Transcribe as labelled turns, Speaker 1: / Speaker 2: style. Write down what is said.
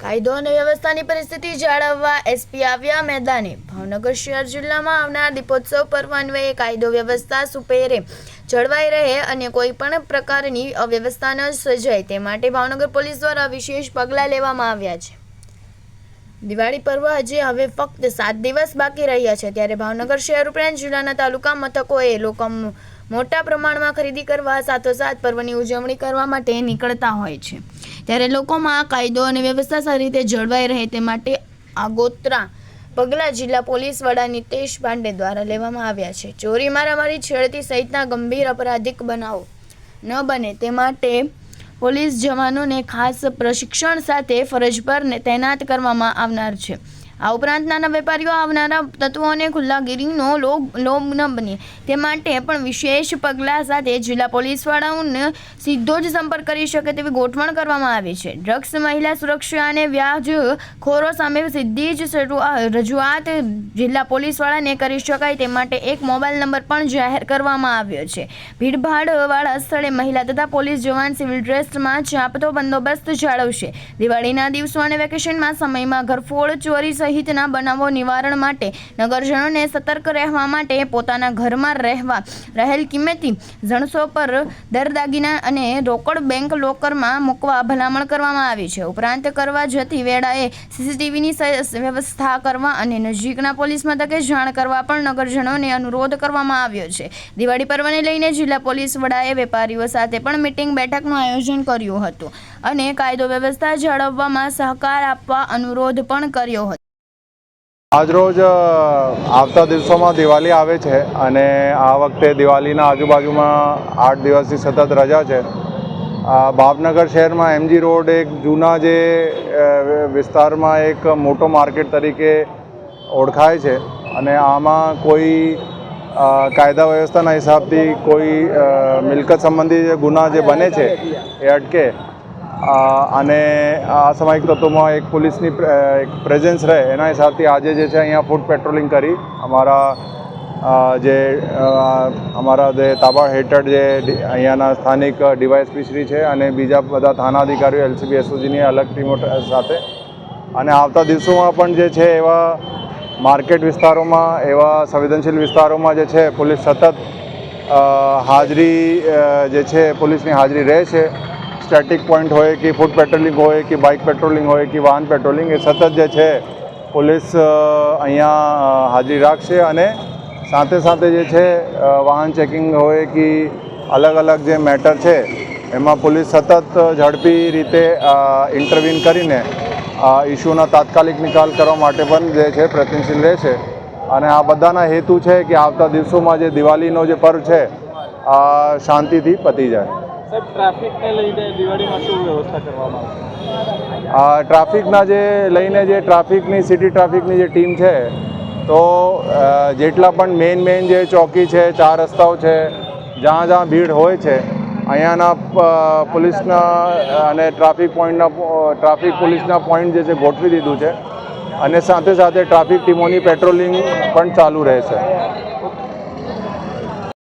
Speaker 1: કાયદો અને વ્યવસ્થાની પરિસ્થિતિ જાળવવા એસપી આવ્યા મેદાને. ભાવનગર શહેર જિલ્લામાં આવનાર દીપોત્સવ પર્વ અન્વયે કાયદો વ્યવસ્થા સુપેરે જળવાઈ રહે અને કોઈ પણ પ્રકારની અવ્યવસ્થા ન સર્જાય તે માટે ભાવનગર પોલીસ દ્વારા વિશેષ પગલાં લેવામાં આવ્યા છે. દિવાળી પર્વ હજી હવે ફક્ત સાત દિવસ બાકી રહ્યા છે. ત્યારે ભાવનગર શહેર ઉપરાંત જિલ્લાના તાલુકા મથકોએ લોકો મોટા પ્રમાણમાં ખરીદી કરવા સાથોસાથ પર્વની ઉજવણી કરવા માટે નીકળતા હોય છે. ત્યારે લોકોમાં કાયદો અને વ્યવસ્થા સારી રીતે જળવાઈ રહે તે માટે આગોતરા પગલાં જિલ્લા પોલીસ વડા નિતેશ પાંડે દ્વારા લેવામાં આવ્યા છે. ચોરી, મારામારી, છેડતી સહિતના ગંભીર અપરાધિક બનાવો ન બને તે માટે પોલીસ જવાનોને ખાસ પ્રશિક્ષણ સાથે ફરજ પર તૈનાત કરવામાં આવનાર છે. આ ઉપરાંત નાના વેપારીઓ આવનારા તત્વોને ખુલ્લાગીરીનો લોભ લોભ ન બને. તે માટે પણ વિશેષ પગલાં સાથે જિલ્લા પોલીસ વાળાઓને સીધો જ સંપર્ક કરી શકે તેવી ગોઠવણ કરવામાં આવી છે. ડ્રગ્સ, મહિલા સુરક્ષા અને વ્યાજ ખોરો સામે સીધી જ રજૂઆત જિલ્લા પોલીસવાળાને કરી શકાય તે માટે એક મોબાઈલ નંબર પણ જાહેર કરવામાં આવ્યો છે. ભીડભાડવાળા સ્થળે મહિલા તથા પોલીસ જવાન સિવિલ ડ્રેસમાં ચાંપતો બંદોબસ્ત જાળવશે. દિવાળીના દિવસો અને વેકેશનમાં સમયમાં ઘરફોડ, ચોરી સહિતના બનાવો નિવારણ માટે નગરજનોને સતર્ક રહેવા માટે પોતાના ઘરમાં રહેવા રહેલ કિંમતી જણસો પર દર દાગીના અને રોકડ બેંક લોકરમાં મૂકવા ભલામણ કરવામાં આવી છે. ઉપરાંત કરવા જતી વેળાએ સીસીટીવીની વ્યવસ્થા કરવા અને નજીકના પોલીસ મથકે જાણ કરવા પણ નગરજનોને અનુરોધ કરવામાં આવ્યો છે. દિવાળી પર્વને લઈને જિલ્લા પોલીસ વડાએ વેપારીઓ સાથે પણ મીટિંગ બેઠકનું આયોજન કર્યું હતું અને કાયદો વ્યવસ્થા જાળવવામાં સહકાર આપવા અનુરોધ પણ કર્યો હતો.
Speaker 2: આજરોજ આવતા દિવસોમાં દિવાળી આવે છે અને આ વખતે દિવાળીના આજુબાજુમાં આઠ દિવસની સતત રજા છે. ભાવનગર શહેરમાં એમજી રોડ એક જૂના જે વિસ્તારમાં એક મોટો માર્કેટ તરીકે ઓળખાય છે અને આમાં કોઈ કાયદા વ્યવસ્થાના હિસાબથી કોઈ મિલકત સંબંધી જે ગુના જે બને છે એ અટકે. અને આ સામાયિક તત્વોમાં એક પોલીસની એક પ્રેઝન્સ રહે, એના હિસાબથી આજે જે છે અહીંયા ફૂડ પેટ્રોલિંગ કરી, અમારા જે અમારા જે તાબા હેઠળ જે અહીંયાના સ્થાનિક ડીવાયએસપી શ્રી છે અને બીજા બધા થાના અધિકારીઓ એલસીબી, એસઓજીની અલગ ટીમો સાથે. અને આવતા દિવસોમાં પણ જે છે એવા માર્કેટ વિસ્તારોમાં, એવા સંવેદનશીલ વિસ્તારોમાં જે છે પોલીસ સતત હાજરી જે છે પોલીસની હાજરી રહે છે. સ્ટેટિક પોઈન્ટ હોય કે ફૂટ પેટ્રોલિંગ હોય કે બાઇક પેટ્રોલિંગ હોય કે વાહન પેટ્રોલિંગ એ સતત જે છે, પોલીસ અહીંયા હાજરી રાખશે અને સાથે સાથે જે છે વાહન ચેકિંગ હોય કે અલગ અલગ જે મેટર છે, એમાં પોલીસ સતત ઝડપી રીતે ઇન્ટરવ્યુન કરીને ઇસ્યુનો તાત્કાલિક નિકાલ કરવા માટે પણ જે છે, પ્રયત્નશીલ રહેશે. અને આ બધાના હેતુ છે કે આવતા દિવસોમાં જે દિવાળીનો જે પર્વ છે, આ શાંતિથી પતી જાય.
Speaker 3: સાહેબ, ટ્રાફિકને લઈને દિવાળીમાં શું વ્યવસ્થા કરવામાં આવશે
Speaker 2: આ ટ્રાફિકના જે લઈને જે ટ્રાફિકની, સિટી ટ્રાફિકની જે ટીમ છે, તો જેટલા પણ મેઇન મેઇન જે ચોકી છે, ચાર રસ્તાઓ છે, જ્યાં જ્યાં ભીડ હોય છે, અહીંયાના પોલીસના, અને ટ્રાફિક પોઈન્ટના ટ્રાફિક પોલીસના પોઈન્ટ જે છે, ગોઠવી દીધું છે, અને સાથે સાથે ટ્રાફિક ટીમોની પેટ્રોલિંગ પણ ચાલુ રહેશે.